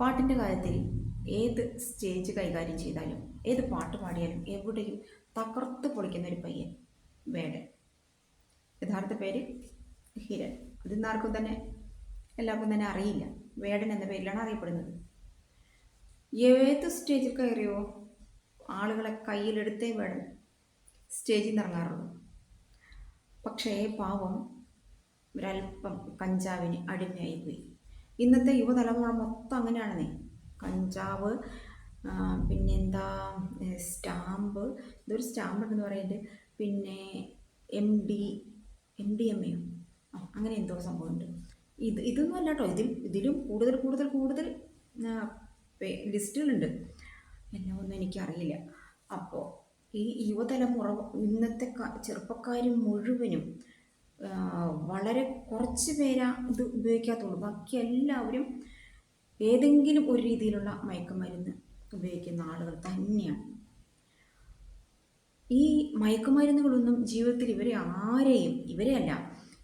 പാട്ടിന്റെ കാര്യത്തിൽ ഏത് സ്റ്റേജ് കൈകാര്യം ചെയ്താലും ഏത് പാട്ട് പാടിയാലും എവിടെയും തകർത്ത് പൊളിക്കുന്ന ഒരു പയ്യൻ വേടൻ യഥാർത്ഥ പേര് ഹിരൺ. ഇതിന്ന് ആർക്കും തന്നെ എല്ലാവർക്കും തന്നെ അറിയില്ല. വേടൻ എന്ന പേരിലാണ് അറിയപ്പെടുന്നത്. ഏത് സ്റ്റേജിൽ കയറിയോ ആളുകളെ കയ്യിലെടുത്തേ വേടൻ സ്റ്റേജിൽ നിന്ന് ഇറങ്ങാറുള്ളൂ. പക്ഷേ പാവം ഒരല്പം കഞ്ചാവിന് അടിമയായി പോയി ഇന്നത്തെ യുവതലമുറ മൊത്തം അങ്ങനെയാണെന്നേ. കഞ്ചാവ് പിന്നെന്താ സ്റ്റാമ്പ്. ഇതൊരു സ്റ്റാമ്പ് ഉണ്ടെന്ന് പറയുന്നത് പിന്നെ M D M D M എയോ അങ്ങനെ എന്തോ സംഭവമുണ്ട്. ഇത് ഇതൊന്നും അല്ല കേട്ടോ. ഇതിൽ ഇതിലും കൂടുതൽ കൂടുതൽ കൂടുതൽ ലിസ്റ്റുകളുണ്ട്. എന്നെ ഒന്നും എനിക്കറിയില്ല. അപ്പോൾ ഈ യുവതലമുറ ഇന്നത്തെ ചെറുപ്പക്കാർ മുഴുവനും വളരെ കുറച്ച് പേരാ ഇത് ഉപയോഗിക്കാത്തുള്ളൂ. ബാക്കി എല്ലാവരും ഏതെങ്കിലും ഒരു രീതിയിലുള്ള മയക്കുമരുന്ന് ഉപയോഗിക്കുന്ന ആളുകൾ തന്നെയാണ്. ഈ മയക്കുമരുന്നുകളൊന്നും ജീവിതത്തിൽ ഇവരെ ആരെയും ഇവരെയല്ല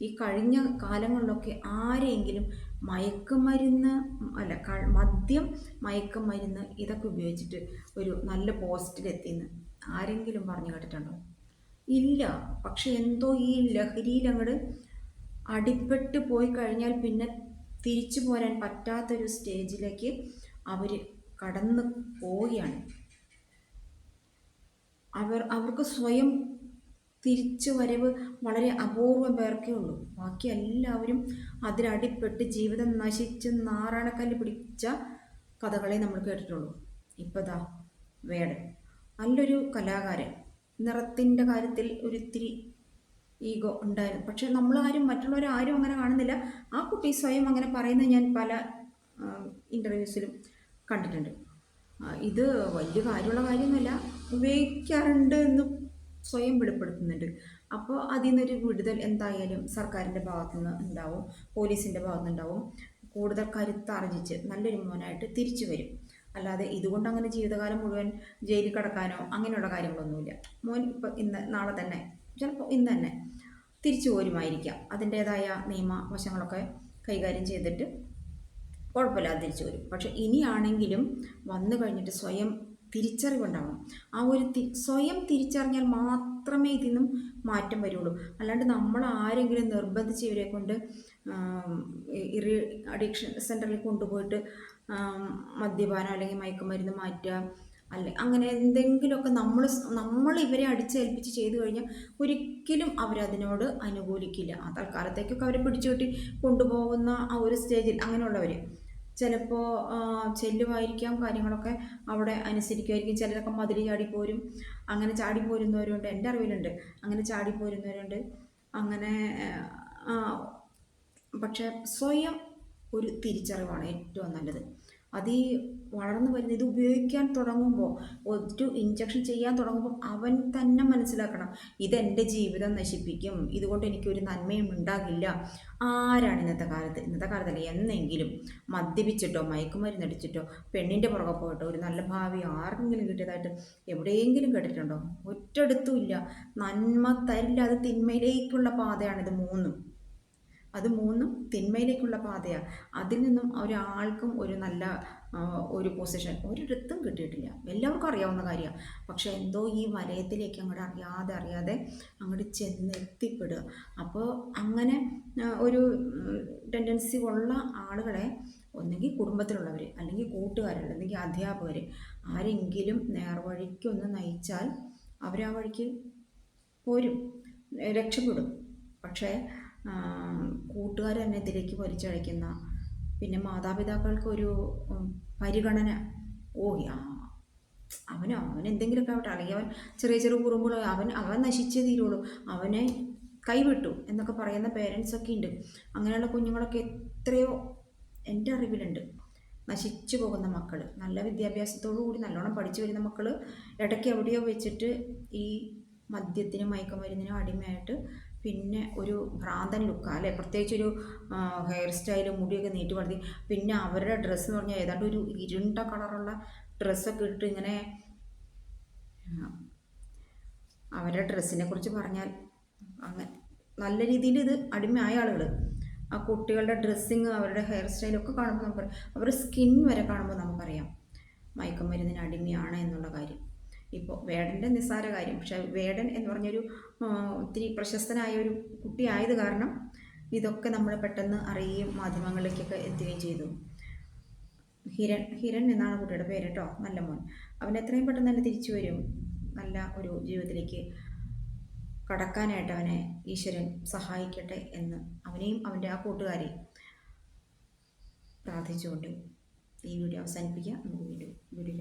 ഈ കഴിഞ്ഞ കാലങ്ങളിലൊക്കെ ആരെയെങ്കിലും മയക്കുമരുന്ന് അല്ല മദ്യം മയക്കുമരുന്ന് ഇതൊക്കെ ഉപയോഗിച്ചിട്ട് ഒരു നല്ല പോസ്റ്റിലെത്തിയെന്ന് ആരെങ്കിലും പറഞ്ഞു കേട്ടിട്ടുണ്ടോ? ഇല്ല. പക്ഷെ എന്തോ ഈ ലഹരിയിൽ അങ്ങോട്ട് അടിപ്പെട്ട് പോയി കഴിഞ്ഞാൽ പിന്നെ തിരിച്ചു പോരാൻ പറ്റാത്തൊരു സ്റ്റേജിലേക്ക് അവർ കടന്നു പോവുകയാണ്. അവർ അവർക്ക് സ്വയം തിരിച്ചു വരവ് വളരെ അപൂർവം പേർക്കേ ഉള്ളൂ. ബാക്കി എല്ലാവരും അതിലടിപ്പെട്ട് ജീവിതം നശിച്ച് നാറാണക്കല്ല് പിടിച്ച കഥകളെ നമ്മൾ കേട്ടിട്ടുള്ളൂ. ഇപ്പോൾ ദാ വേടൻ. നല്ലൊരു കലാകാരൻ. നിറത്തിന്റെ കാര്യത്തിൽ ഒരിത്തിരി ഈഗോ ഉണ്ടായിരുന്നു. പക്ഷേ നമ്മളാരും മറ്റുള്ളവരാരും അങ്ങനെ കാണുന്നില്ല. ആ കുട്ടി സ്വയം അങ്ങനെ പറയുന്നത് ഞാൻ പല ഇന്റർവ്യൂസിലും കണ്ടിട്ടുണ്ട്. ഇത് വലിയ കാര്യമുള്ള കാര്യമൊന്നുമില്ല. ഉപയോഗിക്കാറുണ്ട് എന്ന് സ്വയം വെളിപ്പെടുത്തുന്നുണ്ട്. അപ്പോൾ അതിൽ നിന്നൊരു വിടുതൽ എന്തായാലും സർക്കാരിന്റെ ഭാഗത്തു നിന്ന് ഉണ്ടാവും. പോലീസിന്റെ ഭാഗത്തുനിന്നുണ്ടാവും കൂടുതൽ കരുത്താർജിച്ച് നല്ലൊരു മോനായിട്ട് തിരിച്ചു വരും. അല്ലാതെ ഇതുകൊണ്ട് അങ്ങനെ ജീവിതകാലം മുഴുവൻ ജയിലിൽ കിടക്കാനോ അങ്ങനെയുള്ള കാര്യങ്ങളൊന്നുമില്ല. മോൻ ഇപ്പം ഇന്ന് നാളെ തന്നെ ചിലപ്പോൾ ഇന്ന് തന്നെ തിരിച്ചു പോരുമായിരിക്കാം അതിന്റേതായ നിയമവശങ്ങളൊക്കെ കൈകാര്യം ചെയ്തിട്ട് കുഴപ്പമില്ലാതെ തിരിച്ചു വരും. പക്ഷെ ഇനിയാണെങ്കിലും വന്നു കഴിഞ്ഞിട്ട് സ്വയം തിരിച്ചറിവുണ്ടാവണം. ആ ഒരു തി സ്വയം തിരിച്ചറിഞ്ഞാൽ മാത്രമേ ഇതിൽ നിന്നും മാറ്റം വരുള്ളൂ. അല്ലാണ്ട് നമ്മൾ ആരെങ്കിലും നിർബന്ധിച്ച് ഇവരെ കൊണ്ട് ഇറി അഡിക്ഷൻ സെന്ററിൽ കൊണ്ടുപോയിട്ട് മദ്യപാനം അല്ലെങ്കിൽ മയക്കുമരുന്ന് മാറ്റുക അല്ലെ അങ്ങനെ എന്തെങ്കിലുമൊക്കെ നമ്മൾ നമ്മൾ ഇവരെ അടിച്ചേൽപ്പിച്ച് ചെയ്തു കഴിഞ്ഞാൽ ഒരിക്കലും അവരതിനോട് അനുകൂലിക്കില്ല. ആ തൽക്കാലത്തേക്കൊക്കെ അവരെ പിടിച്ചു കെട്ടി കൊണ്ടുപോകുന്ന ആ ഒരു സ്റ്റേജിൽ അങ്ങനെയുള്ളവർ ചിലപ്പോൾ ചെല്ലുമായിരിക്കാം കാര്യങ്ങളൊക്കെ അവിടെ അനുസരിക്കുമായിരിക്കും. ചിലരൊക്കെ മതിൽ ചാടിപ്പോരും അങ്ങനെ ചാടി ചാടിപ്പോരുന്നവരുണ്ട് എന്റെ അറിവിലുണ്ട്. അങ്ങനെ ചാടിപ്പോരുന്നവരുണ്ട് അങ്ങനെ പക്ഷേ സ്വയം ഒരു തിരിച്ചറിവാണ് ഏറ്റവും നല്ലത്. അത് ഈ വളർന്നു വരുന്ന ഇത് ഉപയോഗിക്കാൻ തുടങ്ങുമ്പോൾ ഒരു ഇഞ്ചക്ഷൻ ചെയ്യാൻ തുടങ്ങുമ്പോൾ അവൻ തന്നെ മനസ്സിലാക്കണം ഇതെന്റെ ജീവിതം നശിപ്പിക്കും ഇതുകൊണ്ട് എനിക്കൊരു നന്മയും ഉണ്ടാകില്ല. ആരാണ് ഇന്നത്തെ കാലത്ത്? ഇന്നത്തെ കാലത്തല്ല എന്നെങ്കിലും മദ്യപിച്ചിട്ടോ മയക്കുമരുന്ന് അടിച്ചിട്ടോ പെണ്ണിന്റെ പുറകെ പോയിട്ടോ ഒരു നല്ല ഭാവി ആർക്കെങ്കിലും കിട്ടിയതായിട്ട് എവിടെയെങ്കിലും കേട്ടിട്ടുണ്ടോ? ഒറ്റടുത്തും ഇല്ല. നന്മ തരില്ല അത് തിന്മയിലേക്കുള്ള പാതയാണിത് മൂന്നും. അത് മൂന്നും തിന്മയിലേക്കുള്ള പാതയാണ് അതിൽ നിന്നും ഒരാൾക്കും ഒരു നല്ല ഒരു പൊസിഷൻ ഒരിടത്തും കിട്ടിയിട്ടില്ല. എല്ലാവർക്കും അറിയാവുന്ന കാര്യമാണ് പക്ഷേ എന്തോ ഈ വലയത്തിലേക്ക് അങ്ങോട്ട് അറിയാതെ അറിയാതെ അങ്ങോട്ട് ചെന്ന് എത്തിപ്പെടുക അപ്പോൾ അങ്ങനെ ഒരു ടെൻഡൻസി ഉള്ള ആളുകളെ ഒന്നെങ്കിൽ കുടുംബത്തിലുള്ളവർ അല്ലെങ്കിൽ കൂട്ടുകാരുള്ള അല്ലെങ്കിൽ അധ്യാപകർ ആരെങ്കിലും നേർവഴിക്കൊന്ന് നയിച്ചാൽ അവരാ വഴിക്ക് പോരും രക്ഷപ്പെടും. പക്ഷേ കൂട്ടുകാർ തന്നെ ഇതിലേക്ക് വലിച്ചഴയ്ക്കുന്ന. പിന്നെ മാതാപിതാക്കൾക്ക് ഒരു പരിഗണന. ഓ അവനോ അവൻ എന്തെങ്കിലുമൊക്കെ ആവട്ടെ. അല്ലെങ്കിൽ അവൻ ചെറിയ ചെറിയ കുറുമ്പുകളോ അവൻ അവൻ നശിച്ചേ തീരുള്ളൂ. അവനെ കൈവിട്ടു എന്നൊക്കെ പറയുന്ന പേരൻസൊക്കെ ഉണ്ട്. അങ്ങനെയുള്ള കുഞ്ഞുങ്ങളൊക്കെ എത്രയോ എന്റെ അറിവിലുണ്ട്. നശിച്ചു പോകുന്ന മക്കൾ നല്ല വിദ്യാഭ്യാസത്തോടു കൂടി നല്ലോണം പഠിച്ചു വരുന്ന മക്കൾ ഇടയ്ക്ക് എവിടെയോ വെച്ചിട്ട് ഈ മദ്യത്തിനും മയക്കുമരുന്നിനും അടിമയായിട്ട് പിന്നെ ഒരു ഭ്രാന്തൻ ലുക്ക അല്ലെ? പ്രത്യേകിച്ചൊരു ഹെയർ സ്റ്റൈൽ മുടിയൊക്കെ നീട്ടി വളർത്തി. പിന്നെ അവരുടെ ഡ്രസ്സ് എന്ന് പറഞ്ഞാൽ ഏതാണ്ട് ഒരു ഇരുണ്ട കളറുള്ള ഡ്രസ്സൊക്കെ ഇട്ട് ഇങ്ങനെ അവരുടെ ഡ്രസ്സിനെ കുറിച്ച് പറഞ്ഞാൽ അങ്ങനെ നല്ല രീതിയിൽ ഇത് അടിമയായ ആളുകൾ ആ കുട്ടികളുടെ ഡ്രസ്സിങ് അവരുടെ ഹെയർ സ്റ്റൈലൊക്കെ കാണുമ്പോൾ നമുക്ക് അവരുടെ സ്കിൻ വരെ കാണുമ്പോൾ നമുക്കറിയാം മയക്കുമരുന്നിന് അടിമയാണ് എന്നുള്ള കാര്യം. ഇപ്പോൾ വേടന്റെ നിസ്സാര കാര്യം. പക്ഷേ വേടൻ എന്ന് പറഞ്ഞൊരു ഒത്തിരി പ്രശസ്തനായ ഒരു കുട്ടിയായത് കാരണം ഇതൊക്കെ നമ്മൾ പെട്ടെന്ന് അറിയുകയും മാധ്യമങ്ങളിലേക്കൊക്കെ എത്തുകയും ചെയ്തു. ഹിരൺ ഹിരൺ എന്നാണ് കുട്ടിയുടെ പേര് കേട്ടോ നല്ല മോൻ അവൻ എത്രയും പെട്ടെന്ന് തന്നെ തിരിച്ചു വരും. നല്ല ഒരു ജീവിതത്തിലേക്ക് കടക്കാനായിട്ട് അവനെ ഈശ്വരൻ സഹായിക്കട്ടെ എന്ന് അവനെയും അവന്റെ ആ കൂട്ടുകാരെയും പ്രാർത്ഥിച്ചുകൊണ്ട് ഈ വീഡിയോ അവസാനിപ്പിക്കുക നമുക്ക് വീഡിയോ വീഡിയോയിൽ